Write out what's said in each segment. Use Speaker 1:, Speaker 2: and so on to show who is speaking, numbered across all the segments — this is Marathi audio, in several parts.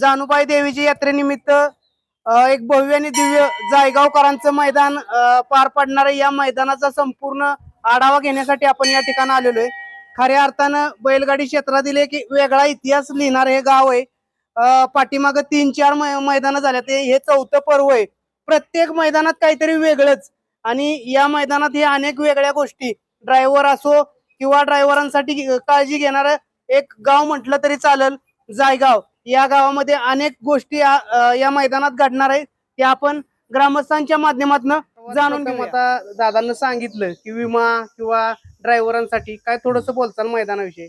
Speaker 1: जानुबाई देवीची यात्रेनिमित्त एक भव्य आणि दिव्य जायगावकरांचं मैदान पार पडणार या मैदानाचा संपूर्ण आढावा घेण्यासाठी आपण या ठिकाणी आलेलो आहे. खऱ्या अर्थानं बैलगाडी क्षेत्रातील एक वेगळा इतिहास लिहिणार हे गाव आहे. पाठीमाग पाठीमागं तीन चार मैदान झाल्यात. ते हे चौथं पर्व आहे. प्रत्येक मैदानात काहीतरी वेगळंच. आणि या मैदानात हे अनेक वेगळ्या गोष्टी. ड्रायव्हर असो किंवा ड्रायव्हरांसाठी काळजी घेणार एक गाव म्हटलं तरी चालेल. जायगाव. या गावामध्ये अनेक गोष्टी या मैदानात घडणार आहे त्या आपण ग्रामस्थांच्या माध्यमातून जाणून घेऊ आता दादांना सांगितलं की विमा किंवा ड्रायव्हरांसाठी काय थोडस बोलचाल मैदानाविषयी?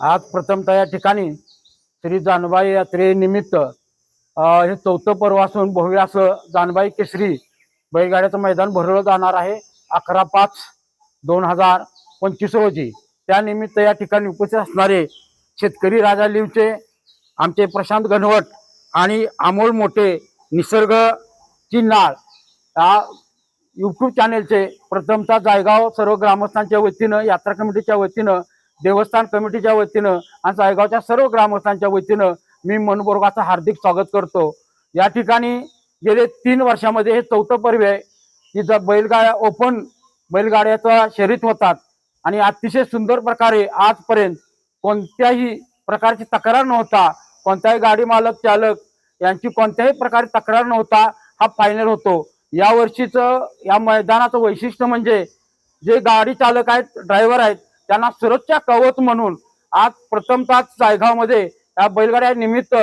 Speaker 2: आज प्रथमतः या ठिकाणी श्री जानबाई यात्रेनिमित्त हे चौथं पर्व असून भव्य असं जानबाई केसरी बैलगाड्याचं मैदान भरवलं जाणार आहे अकरा पाच दोन हजार पंचवीस रोजी. त्यानिमित्त या ठिकाणी उपस्थित असणारे शेतकरी राजा लिवचे आमचे प्रशांत घनवट आणि अमोल मोठे निसर्ग चिन्नाळ या यूट्यूब चॅनेलचे प्रथमतः जायगाव सर्व ग्रामस्थांच्या वतीनं यात्रा कमिटीच्या वतीनं देवस्थान कमिटीच्या वतीनं आणि जायगावच्या सर्व ग्रामस्थांच्या वतीनं मी मनपूर्वकाचं हार्दिक स्वागत करतो. या ठिकाणी गेले तीन वर्षामध्ये हे चौथं पर्व आहे. की ज बैलगाड्या ओपन बैलगाड्याचा शर्यत होतात आणि अतिशय सुंदर प्रकारे आजपर्यंत कोणत्याही प्रकारची तक्रार नव्हता. कोणताही गाडी मालक चालक यांची कोणत्याही प्रकारे तक्रार नव्हता. हा फायनल होतो. या वर्षीचं या मैदानाचं वैशिष्ट्य म्हणजे जे गाडी चालक आहेत ड्रायव्हर आहेत त्यांना सुरक्षा कवच म्हणून आज प्रथमतः जायगावमध्ये या बैलगाड्या निमित्त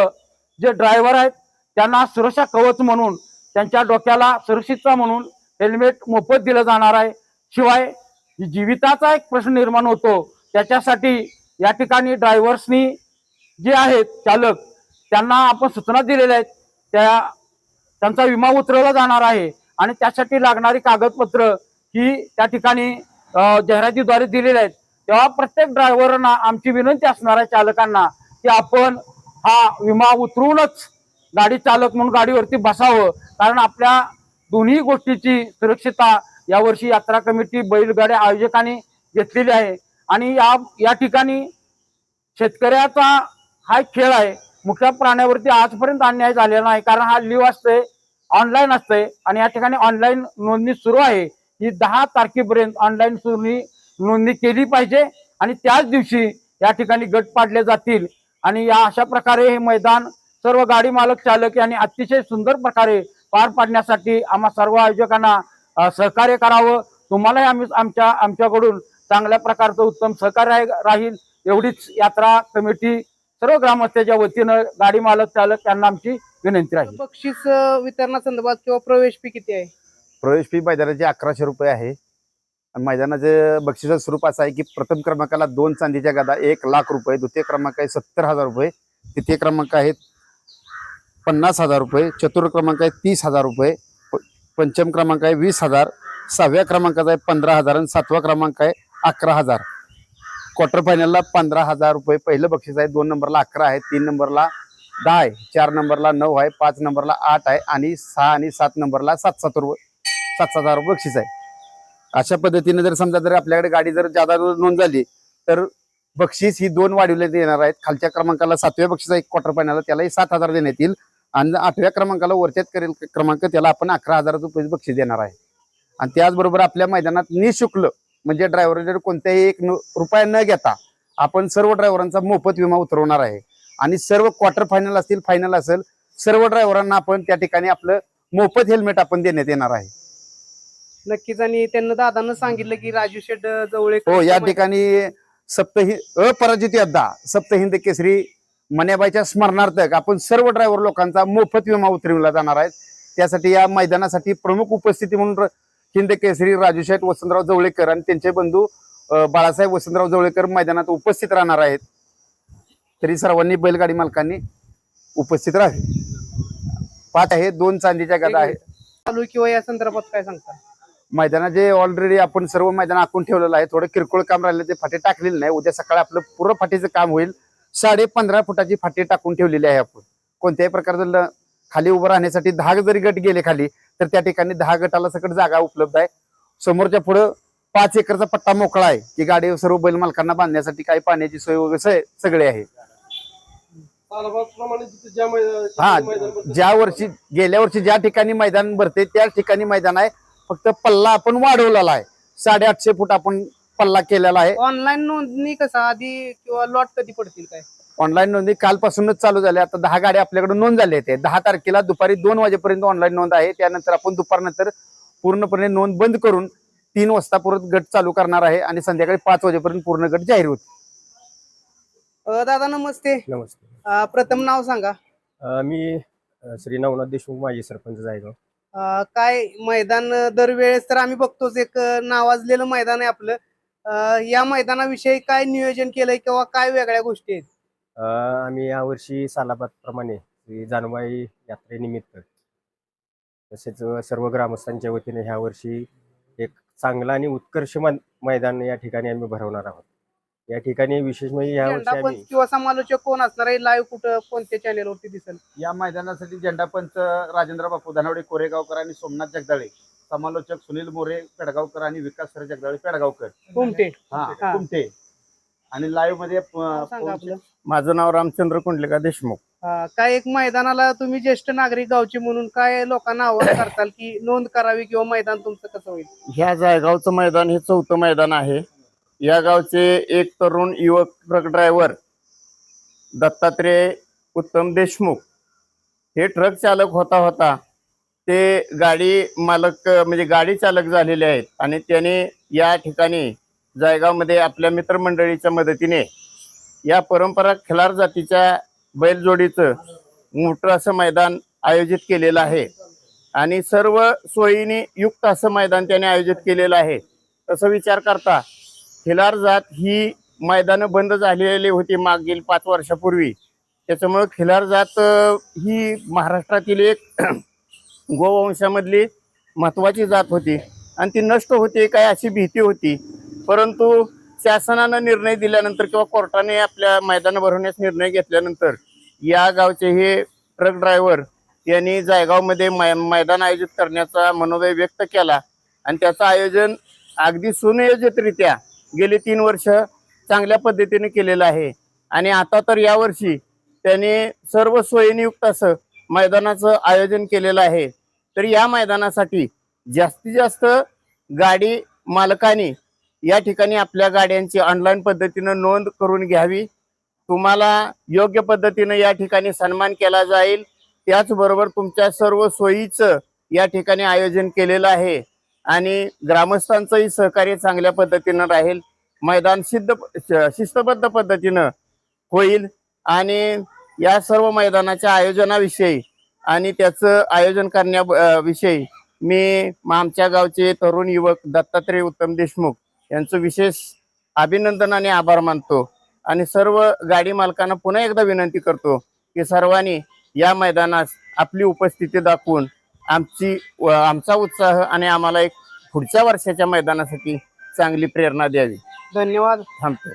Speaker 2: जे ड्रायव्हर आहेत त्यांना सुरक्षा कवच म्हणून त्यांच्या डोक्याला सुरक्षितता म्हणून हेल्मेट मोफत दिलं जाणार आहे. शिवाय जीविताचा एक प्रश्न निर्माण होतो. त्याच्यासाठी या ठिकाणी ड्रायव्हर्सनी जे आहेत चालक त्यांना आपण सूचना दिलेल्या आहेत त्या त्यांचा विमा उतरवला जाणार आहे आणि त्यासाठी लागणारी कागदपत्र ही त्या ठिकाणी जाहिरातीद्वारे दिलेली आहेत. तेव्हा प्रत्येक ड्रायव्हरना आमची विनंती असणार आहे चालकांना की आपण हा विमा उतरूनच गाडी चालक म्हणून गाडीवरती बसावं. कारण आपल्या दोन्ही गोष्टीची सुरक्षितता यावर्षी यात्रा कमिटी बैलगाड्या आयोजकांनी घेतलेली आहे. आणि या या ठिकाणी शेतकऱ्याचा हा खेळ आहे. मुख्य प्राण्यावरती आजपर्यंत अन्याय झालेला नाही. कारण हा लिव्ह असते ऑनलाईन असते आणि या ठिकाणी ऑनलाईन नोंदणी सुरू आहे. ही दहा तारखेपर्यंत ऑनलाईन सुरू नोंदणी केली पाहिजे आणि त्याच दिवशी या ठिकाणी गट पाडले जातील. आणि या अशा प्रकारे हे मैदान सर्व गाडी मालक चालक यांनी अतिशय सुंदर प्रकारे पार पाडण्यासाठी आम्हा सर्व आयोजकांना सहकार्य करावं. तुम्हालाही आम्ही आमच्या आमच्याकडून चांगल्या प्रकारचं उत्तम सहकार्य आहे- राहील एवढीच यात्रा कमिटी सर्व ग्रामस्थांच्या वतीनं गाडी मालक चालक यांना आमची विनंती राहील.
Speaker 1: बक्षीस वितरणासंदर्भात किंवा प्रवेश फी किती आहे?
Speaker 3: प्रवेश फी मैदानाची अकराशे रुपये आहे. आणि मैदानाचे बक्षिसाचं स्वरूप असं आहे की प्रथम क्रमांकाला दोन चांदीच्या गदा एक लाख रुपये द्वितीय क्रमांक आहे सत्तर हजार रुपये तृतीय क्रमांक आहेत पन्नास हजार रुपये चतुर्थ क्रमांक आहे तीस हजार रुपये पंचम क्रमांक आहे वीस हजार सहाव्या क्रमांकाचा आहे पंधरा हजार आणि सातवा क्रमांक आहे अकरा हजार. क्वार्टर फायनलला पंधरा हजार रुपये. पहिलं बक्षीस आहे दोन नंबरला अकरा आहे तीन नंबरला दहा आहे चार नंबरला नऊ आहे पाच नंबरला आठ आहे आणि सहा आणि सात नंबरला सात सात रुपये सात सात हजार रुपये बक्षीस आहे. अशा पद्धतीने जर समजा जर आपल्याकडे गाडी जर जादा नोंद झाली तर बक्षीस ही दोन वाढवण्यात येणार आहेत. खालच्या क्रमांकाला सातव्या बक्षीस एक क्वार्टर फायनलला त्यालाही सात हजार देण्यात येईल. आणि आठव्या क्रमांकाला वरच्यात करेल क्रमांक त्याला आपण अकरा हजार रुपये बक्षीस देणार आहे. आणि त्याचबरोबर आपल्या मैदानात निशुल्क म्हणजे ड्रायव्हर कोणत्याही एक रुपया न घेता आपण सर्व ड्रायव्हरांचा मोफत विमा उतरवणार आहे. आणि सर्व क्वार्टर फायनल असतील फायनल असेल सर्व ड्रायव्हरांना आपण त्या ठिकाणी आपलं मोफत हेल्मेट आपण देण्यात येणार आहे.
Speaker 1: नक्कीच. आणि त्यांना दादांना सांगितलं की राजू शेठ जवळ
Speaker 3: हो या ठिकाणी सप्तहि अपराजित योद्धा सप्तहिंद केसरी मन्याबाईच्या स्मरणार्थक आपण सर्व ड्रायव्हर लोकांचा मोफत विमा उतरविला जाणार आहे. त्यासाठी या मैदानासाठी प्रमुख उपस्थिती म्हणून हिंद केसरी राजू शेठ वसंतराव जवळेकर आणि त्यांचे बंधू बाळासाहेब वसंतराव जवळेकर मैदानात उपस्थित राहणार आहेत. तरी सर्वांनी बैलगाडी मालकांनी उपस्थित राहावे. पाच आहे दोन चांदीच्या गदा आहेत.
Speaker 1: चालू किंवा या संदर्भात काय सांगता?
Speaker 3: मैदानाचे ऑलरेडी आपण सर्व मैदान आखून ठेवलेलं आहे थोडं किरकोळ काम राहिलं ते फाटे टाकलेले नाही. उद्या सकाळी आपलं पूर्ण फाटीचं काम होईल. साडे पंधरा फुटाची फाटी टाकून ठेवलेली आहे आपण. कोणत्याही प्रकारचं खाली उभं राहण्यासाठी दहा जरी गट गेले खाली तर त्या ठिकाणी दहा गटाला सकट जागा उपलब्ध आहे. समोरच्या पुढं पाच एकरचा पट्टा मोकळा आहे की गाडी सर्व बैल मालकांना बांधण्यासाठी काही पाण्याची सोय वगैरे सगळे आहे. हा ज्या वर्षी गेल्या वर्षी ज्या ठिकाणी मैदान भरते त्या ठिकाणी मैदान आहे. फक्त पल्ला आपण वाढवलेला आहे. साडेआठशे फूट आपण पल्ला केलेला आहे.
Speaker 1: ऑनलाईन नोंदणी कसं आधी किंवा लॉट कधी पडतील काय?
Speaker 3: ऑनलाईन नोंदणी कालपासूनच चालू झाली. आता दहा गाड्या आपल्याकडे नोंद झाली आहे दहा तारखेला दुपारी दोन वाजेपर्यंत ऑनलाईन नोंद आहे. त्यानंतर आपण दुपारनंतर पूर्णपणे नोंद बंद करून तीन वाजता परत गट चालू करणार आहे आणि संध्याकाळी पाच वाजेपर्यंत पूर्ण गट जाहीर
Speaker 1: अ, दादा नमस्ते.
Speaker 4: नमस्ते.
Speaker 1: अ, प्रथम नाव सांगा.
Speaker 4: अं, मी अं, श्री नवनाथ देशमुख माजी सरपंच जायगाव.
Speaker 1: अ, काय मैदान अ, दरवेळेस तर आम्ही बघतोच एक अ, नावाजलेलं मैदान आहे आपलं. अ, या मैदानाविषयी काय नियोजन केलंय किंवा काय वेगळ्या गोष्टी आहेत?
Speaker 4: आम्ही यावर्षी सालाबाद प्रमाणे श्री जानबाई यात्रेनिमित्त तसेच सर्व ग्रामस्थांच्या वतीने ह्या वर्षी एक चांगला आणि उत्कर्ष मै- मैदान या ठिकाणी आम्ही भरवणार आहोत. या ठिकाणी विशेष म्हणजे या वर्षी
Speaker 1: झेंडा पंच
Speaker 4: आम्ही
Speaker 1: किंवा समालोचक कोण असणार आहे? लाईव्ह कुठं कोणत्या चॅनेलवरती दिसेल?
Speaker 3: या मैदानासाठी झेंडा पंच राजेंद्र बापू धनावडे कोरेगावकर आणि सोमनाथ जगदाळे समालोचक सुनील मोरे पेडगावकर आणि विकास सर जगदाळे पेडगावकर.
Speaker 1: कुमटे
Speaker 3: हा
Speaker 1: हा.
Speaker 3: कुमटे आणि
Speaker 1: लाईव्हमध्ये सांगा आपलं.
Speaker 3: माझं नाव रामचंद्र कुंडलिका देशमुख.
Speaker 1: अ, काय एक मैदानाला तुम्ही ज्येष्ठ नागरिक गावचे म्हणून काय लोकांना आवाहन करताल की नोंद करावी किंवा मैदान तुमचं कसं होईल?
Speaker 5: ह्या जायगावचं मैदान हे चौथं मैदान आहे. या गावचे एक तरुण युवक ट्रक ड्रायव्हर दत्तात्रय उत्तम देशमुख. हे ट्रक चालक होता होता ते गाडी मालक म्हणजे गाडी चालक झालेले आहेत आणि त्याने या ठिकाणी जायगावमध्ये आपल्या मित्रमंडळीच्या मदतीने या परंपरा खिलार जातीच्या बैलजोडीचं मोठं असं मैदान आयोजित केलेलं आहे. आणि सर्व सोयीने युक्त असं मैदान त्याने आयोजित केलेलं आहे. तसं विचार करता खिलार जात ही मैदानं बंद झालेली होती मागील पाच वर्षापूर्वी. त्याच्यामुळं खिलार जात ही महाराष्ट्रातील एक गोवंशामधली महत्त्वाची जात होती. आणि ती नष्ट होते काय अशी भीती होती? परंतु शासनानं निर्णय दिल्यानंतर किंवा कोर्टाने आपल्या मैदान भरवण्यास निर्णय घेतल्यानंतर या गावचे हे ट्रक ड्रायव्हर यांनी जायगावमध्ये मै मैदान आयोजित करण्याचा मनोदय व्यक्त केला. आणि त्याचं आयोजन अगदी सुनियोजितरित्या गेली तीन वर्ष चांगल्या पद्धतीने केलेलं आहे. आणि आता तर यावर्षी त्यांनी सर्व सोयीनियुक्त असं मैदानाचं आयोजन केलेलं आहे. तर या मैदानासाठी जास्तीत जास्त गाडी मालकांनी या ठिकाणी आपल्या गाड्यांची ऑनलाईन पद्धतीनं नोंद करून घ्यावी. तुम्हाला योग्य पद्धतीनं या ठिकाणी सन्मान केला जाईल. त्याचबरोबर तुमच्या सर्व सोयीचं या ठिकाणी आयोजन केलेलं आहे. आणि ग्रामस्थांचंही सहकार्य चांगल्या पद्धतीनं राहील. मैदान सिद्ध शिस्तबद्ध पद्धतीनं होईल. आणि या सर्व मैदानाच्या आयोजनाविषयी आणि त्याचं आयोजन करण्याविषयी मी आमच्या गावचे तरुण युवक दत्तात्रय उत्तम देशमुख यांचं विशेष अभिनंदन आणि आभार मानतो. आणि सर्व गाडी मालकांना पुन्हा एकदा विनंती करतो की सर्वांनी या मैदानात आपली उपस्थिती दाखवून आमची आमचा उत्साह आणि आम्हाला एक पुढच्या वर्षाच्या मैदानासाठी चांगली प्रेरणा द्यावी.
Speaker 1: धन्यवाद.
Speaker 3: थांबतो.